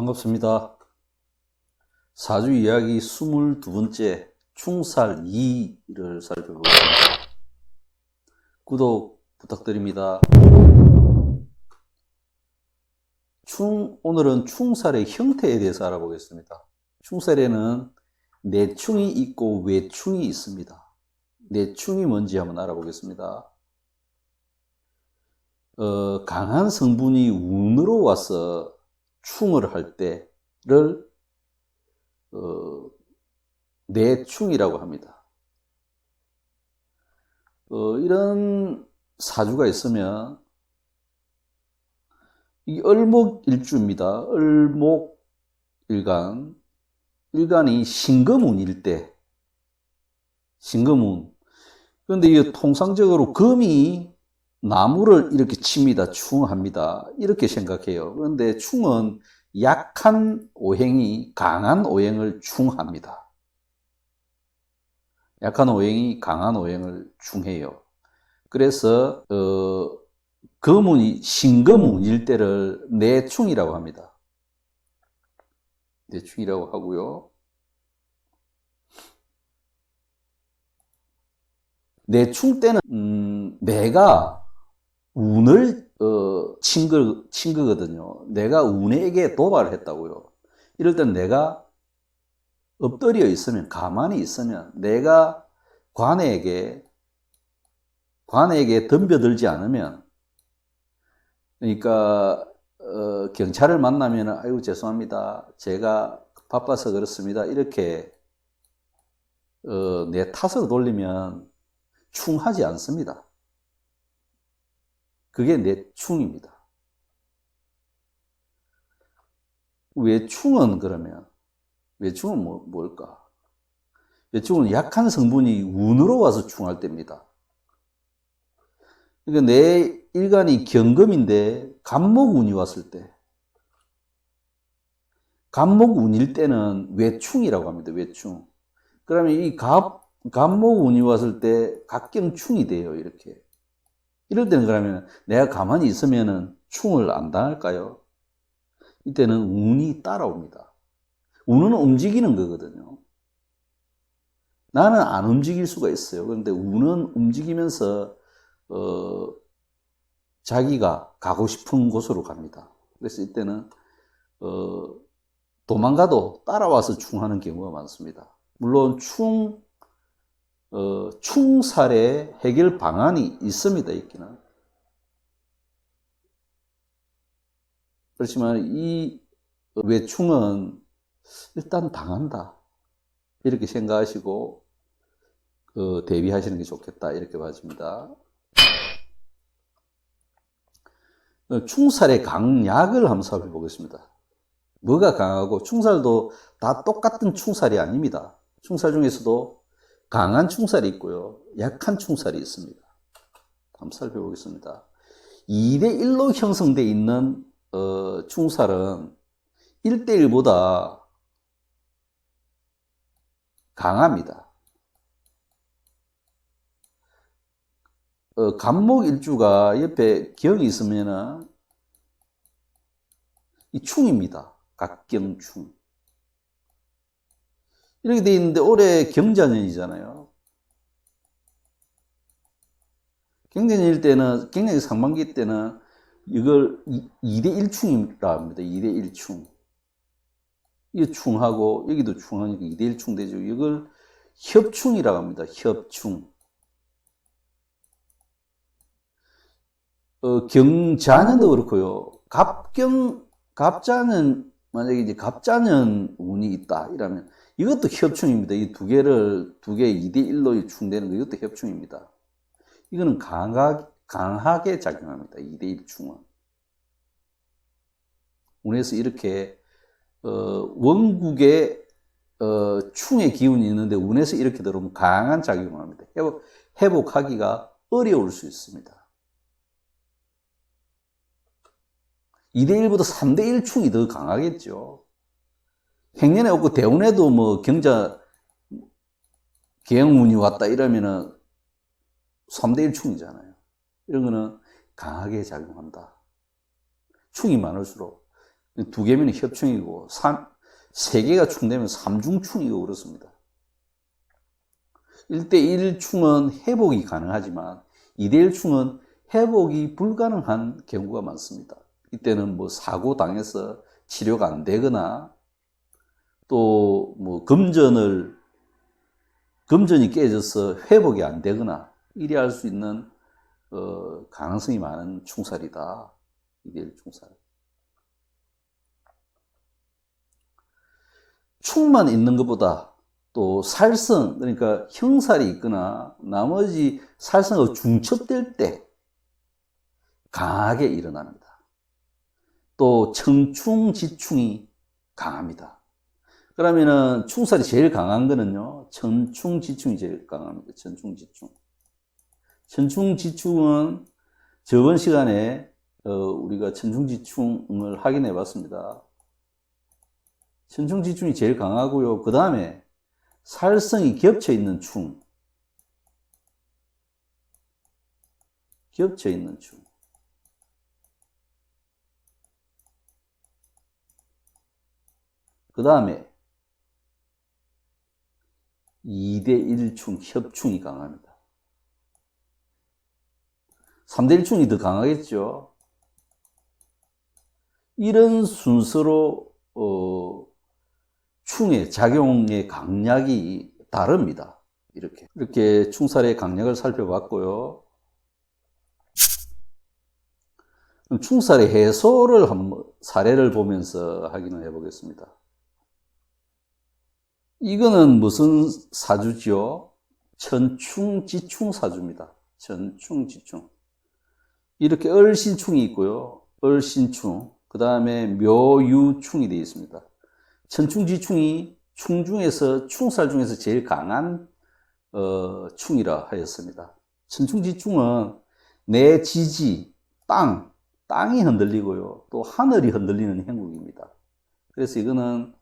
반갑습니다. 사주 이야기 22번째 충살 2를 살펴보겠습니다. 구독 부탁드립니다. 충, 오늘은 충살의 형태에 대해서 알아보겠습니다. 충살에는 내충이 있고 외충이 있습니다. 내충이 뭔지 한번 알아보겠습니다. 어, 강한 성분이 운으로 와서 충을 할 때를 어, 내충이라고 합니다. 어, 이런 사주가 있으면 이 을목일주입니다. 을목일간 일간이 신금운일 때 신금운 그런데 이게 통상적으로 금이 나무를 이렇게 칩니다. 충합니다. 이렇게 생각해요. 그런데 충은 약한 오행이 강한 오행을 충합니다. 약한 오행이 강한 오행을 충해요. 그래서 어, 금운이 신금운일 때를 내충이라고 합니다. 내충이라고 하고요. 내충 때는 음, 내가 운을 어, 친, 거, 친 거거든요. 내가 운에게 도발을 했다고요. 이럴 땐 내가 엎드려 있으면, 가만히 있으면, 내가 관에게, 관에게 덤벼들지 않으면, 그러니까, 어, 경찰을 만나면, 아유, 죄송합니다. 제가 바빠서 그렇습니다. 이렇게, 어, 내 탓으로 돌리면 충하지 않습니다. 그게 내충입니다. 외충은 그러면 외충은 뭐, 뭘까? 외충은 약한 성분이 운으로 와서 충할 때입니다. 그러니까 내 일간이 경금인데 간목운이 왔을 때 간목운일 때는 외충이라고 합니다. 외충. 그러면 이 갑, 간목운이 왔을 때 각경충이 돼요. 이렇게. 이럴 때는 그러면 내가 가만히 있으면은 충을 안 당할까요? 이때는 운이 따라옵니다. 운은 움직이는 거거든요. 나는 안 움직일 수가 있어요. 그런데 운은 움직이면서 어, 자기가 가고 싶은 곳으로 갑니다. 그래서 이때는 어, 도망가도 따라와서 충하는 경우가 많습니다. 물론 충 어, 충살의 해결 방안이 있습니다, 있기는. 그렇지만 이 외충은 일단 당한다. 이렇게 생각하시고, 그, 대비하시는 게 좋겠다. 이렇게 봐집니다. 어, 충살의 강약을 한번 살펴보겠습니다. 뭐가 강하고, 충살도 다 똑같은 충살이 아닙니다. 충살 중에서도 강한 충살이 있고요. 약한 충살이 있습니다. 한번 살펴보겠습니다. 2대1로 형성되어 있는 어, 충살은 1대1보다 강합니다. 어, 간목 일주가 옆에 경이 있으면 이 충입니다. 각경충. 이렇게 돼 있는데 올해 경자년이잖아요. 경자년일 때는 경자년 상반기 때는 이걸 2대 1충이라 합니다. 2대 1충. 이게 충하고 여기도 충하니까 2대 1충 되죠. 이걸 협충이라고 합니다. 협충. 어, 경자년도 그렇고요. 갑경 갑자는 만약에 이제 갑자년 운이 있다 이러면 이것도 협충입니다. 이 두 개를, 두 개 2대1로 충되는 거, 이것도 협충입니다. 이거는 강하, 강하게 작용합니다. 2대1 충은. 운에서 이렇게, 어, 원국의, 어, 충의 기운이 있는데 운에서 이렇게 들어오면 강한 작용을 합니다. 회복, 회복하기가 어려울 수 있습니다. 2대1보다 3대1 충이 더 강하겠죠. 행년에 없고 대운에도 뭐 경자 계영운이 왔다 이러면은 3대1 충이잖아요. 이런 거는 강하게 작용한다. 충이 많을수록 두 개면 협충이고, 삼, 세 개가 충되면 삼중충이고 그렇습니다. 1대1 충은 회복이 가능하지만 2대1 충은 회복이 불가능한 경우가 많습니다. 이때는 뭐 사고 당해서 치료가 안 되거나 또 뭐 금전을 금전이 깨져서 회복이 안 되거나 이래 할 수 있는 어, 가능성이 많은 충살이다. 2대1 충살. 충만 있는 것보다 또 살성, 그러니까 형살이 있거나 나머지 살성하고 중첩될 때 강하게 일어납니다. 또 청충, 지충이 강합니다. 그러면은 충살이 제일 강한 거는요, 천충, 지충이 제일 강합니다. 천충, 지충. 천충, 지충은 저번 시간에 어, 우리가 천충, 지충을 확인해 봤습니다. 천충, 지충이 제일 강하고요. 그 다음에 살성이 겹쳐 있는 충. 겹쳐 있는 충. 그 다음에 2대1충, 협충이 강합니다. 3대1충이 더 강하겠죠. 이런 순서로 어, 충의 작용의 강약이 다릅니다. 이렇게 이렇게 충살의 강약을 살펴봤고요. 충살의 해소를 한번 사례를 보면서 확인을 해보겠습니다. 이거는 무슨 사주죠? 천충지충 사주입니다. 천충지충. 이렇게 얼신충이 있고요. 얼신충. 그 다음에 묘유충이 되어 있습니다. 천충지충이 충 중에서 충살 중에서 제일 강한 어, 충이라 하였습니다. 천충지충은 내 지지, 땅, 땅이 흔들리고요. 또 하늘이 흔들리는 행국입니다. 그래서 이거는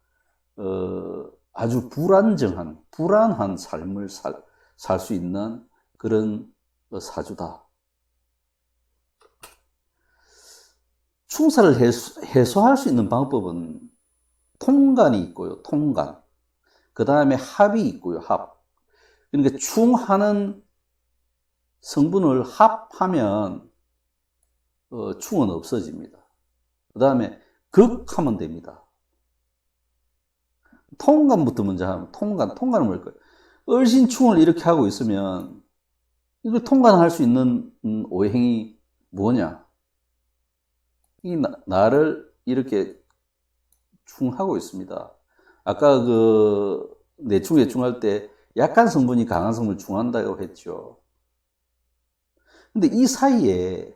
어, 아주 불안정한, 불안한 삶을 살 수 있는 그런 사주다. 충사를 해소, 해소할 수 있는 방법은 통간이 있고요. 통간. 그 다음에 합이 있고요. 합. 그러니까 충하는 성분을 합하면 어, 충은 없어집니다. 그 다음에 극하면 됩니다. 통간부터 먼저 하면 통간, 통간은 뭘까요? 얼신충을 이렇게 하고 있으면 이걸 통간할 수 있는 음, 오행이 뭐냐? 이 나, 를 이렇게 충하고 있습니다. 아까 그 내충 예충할 때 약한 성분이 강한 성분을 충한다고 했죠. 근데 이 사이에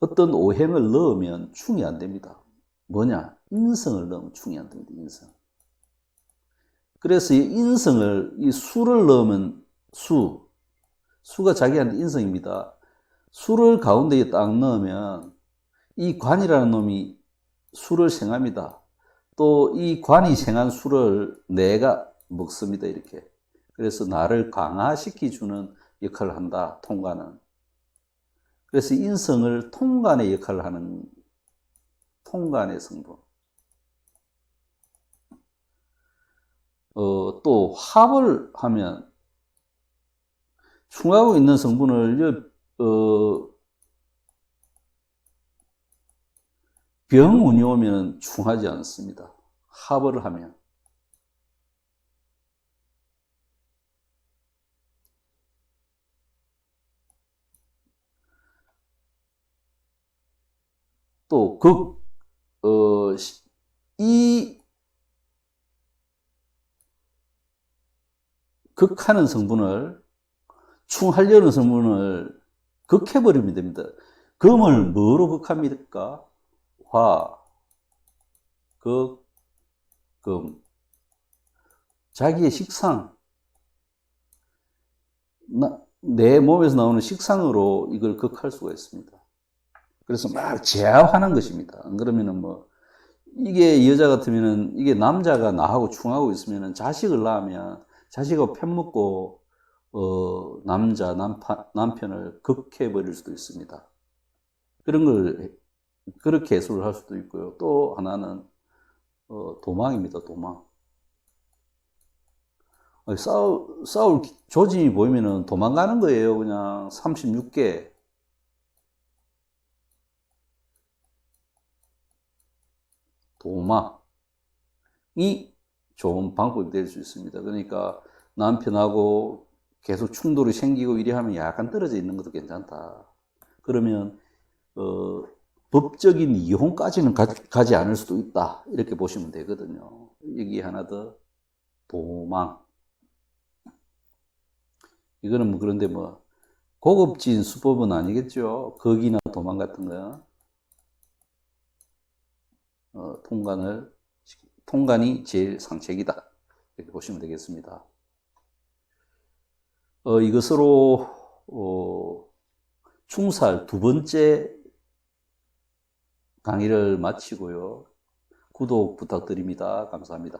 어떤 오행을 넣으면 충이 안 됩니다. 뭐냐? 인성을 넣으면 안 됩니다. 인성. 그래서 이 인성을 이 수를 넣으면 수 수가 자기한테 인성입니다. 수를 가운데에 딱 넣으면 이 관이라는 놈이 수를 생합니다. 또 이 관이 생한 수를 내가 먹습니다. 이렇게. 그래서 나를 강화시키 주는 역할을 한다. 통관은. 그래서 인성을 통관의 역할을 하는 통관의 성분. 어, 또 합을 하면 충하고 있는 성분을 어, 병운이 오면 충하지 않습니다. 합을 하면. 또 극, 어, 이 극하는 성분을 충하려는 성분을 극해버리면 됩니다. 금을 뭐로 극합니까? 화, 극, 금. 자기의 식상, 나, 내 몸에서 나오는 식상으로 이걸 극할 수가 있습니다. 그래서 막 제압하는 것입니다. 안 그러면은 뭐, 이게 여자 같으면은, 이게 남자가 나하고 충하고 있으면은 자식을 낳으면 자식하고 편먹고, 어, 남자, 남파, 남편을 극해 버릴 수도 있습니다. 그런 걸 그렇게 해석을 할 수도 있고요. 또 하나는 어, 도망입니다. 도망. 아니, 싸울, 조짐이 보이면은 도망가는 거예요. 그냥 36개. 도망이 좋은 방법이 될 수 있습니다. 그러니까 남편하고 계속 충돌이 생기고 이래 하면 약간 떨어져 있는 것도 괜찮다. 그러면 어, 법적인 이혼까지는 가, 지 않을 수도 있다. 이렇게 보시면 되거든요. 여기 하나 더 도망. 이거는 뭐 그런데 뭐 고급진 수법은 아니겠죠. 거기나 도망 같은 거. 어, 통관을 통관이 제일 상책이다. 이렇게 보시면 되겠습니다. 어, 이것으로 어, 충살 두 번째 강의를 마치고요. 구독 부탁드립니다. 감사합니다.